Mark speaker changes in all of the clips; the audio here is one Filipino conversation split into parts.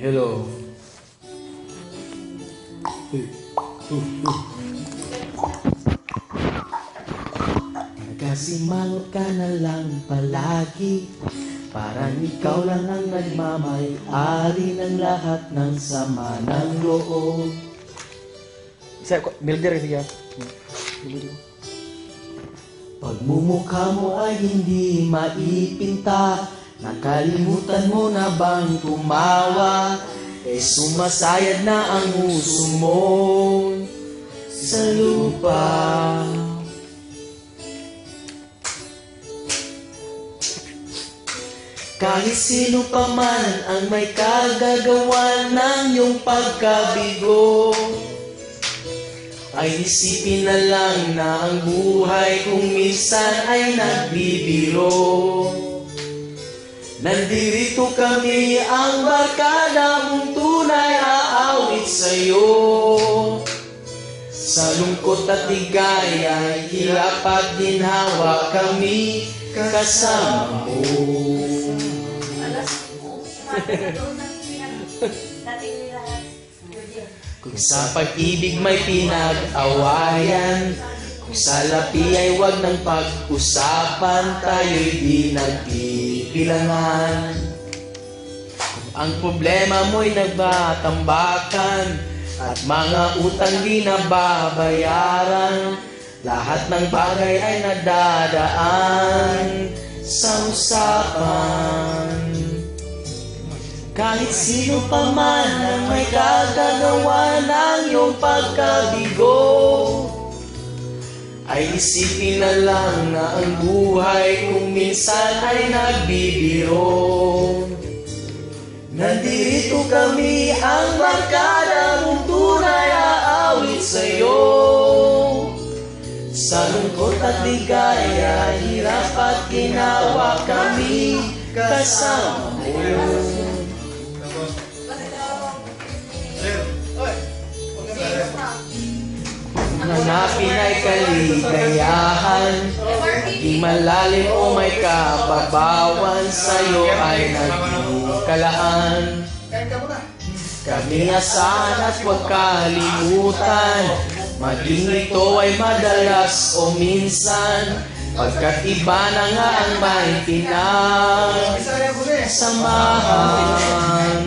Speaker 1: Hello. Nagkasimangot ka na lang palagi Parang ikaw lang ang nagmamay-ari ng lahat ng sama ng loob
Speaker 2: Isa, builder siya.
Speaker 1: Pagmumukha mo ay hindi maipinta Nakalimutan mo na bang tumawa? Eh sumasayad na ang uso mo. Sa lupa. Kahit sino pa man ang may kagagawa ng iyong pagkabigo ay isipin na lang na ang buhay kung minsan ay nagbibiro. Nandirito kami ang barkada mong tunay aawit sa'yo. Sa lungkot at ligaya, hirap at ginhawa kami kasama mo. Kung sa pag-ibig may pinag-awayan Kung sa lapi ay wag ng pag-usapan Tayo'y di nagbibilangan Kung ang problema mo'y nagbatambakan At mga utang di nababayaran. Lahat ng bagay ay nadadaan Sa usapan. Kahit sino pa man ang may kagagawa ng iyong pagkabigo Ay isipin na lang na ang buhay kung minsan ay nagbibiro. Nandito kami ang barkada mong tunay aawit sa'yo. Sa lungkot at ligaya, hirap at ginawa kami kasama mo Hanapin ay kaligayahan. Di malalim o may kababawan Sa'yo ay nagkalaan Kami asahan at huwag kalimutan. Maging ito ay madalas o minsan. Pagkat iba na nga ang may pinagsamahan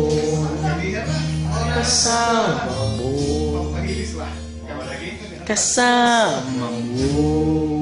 Speaker 1: kasama mo kasama mo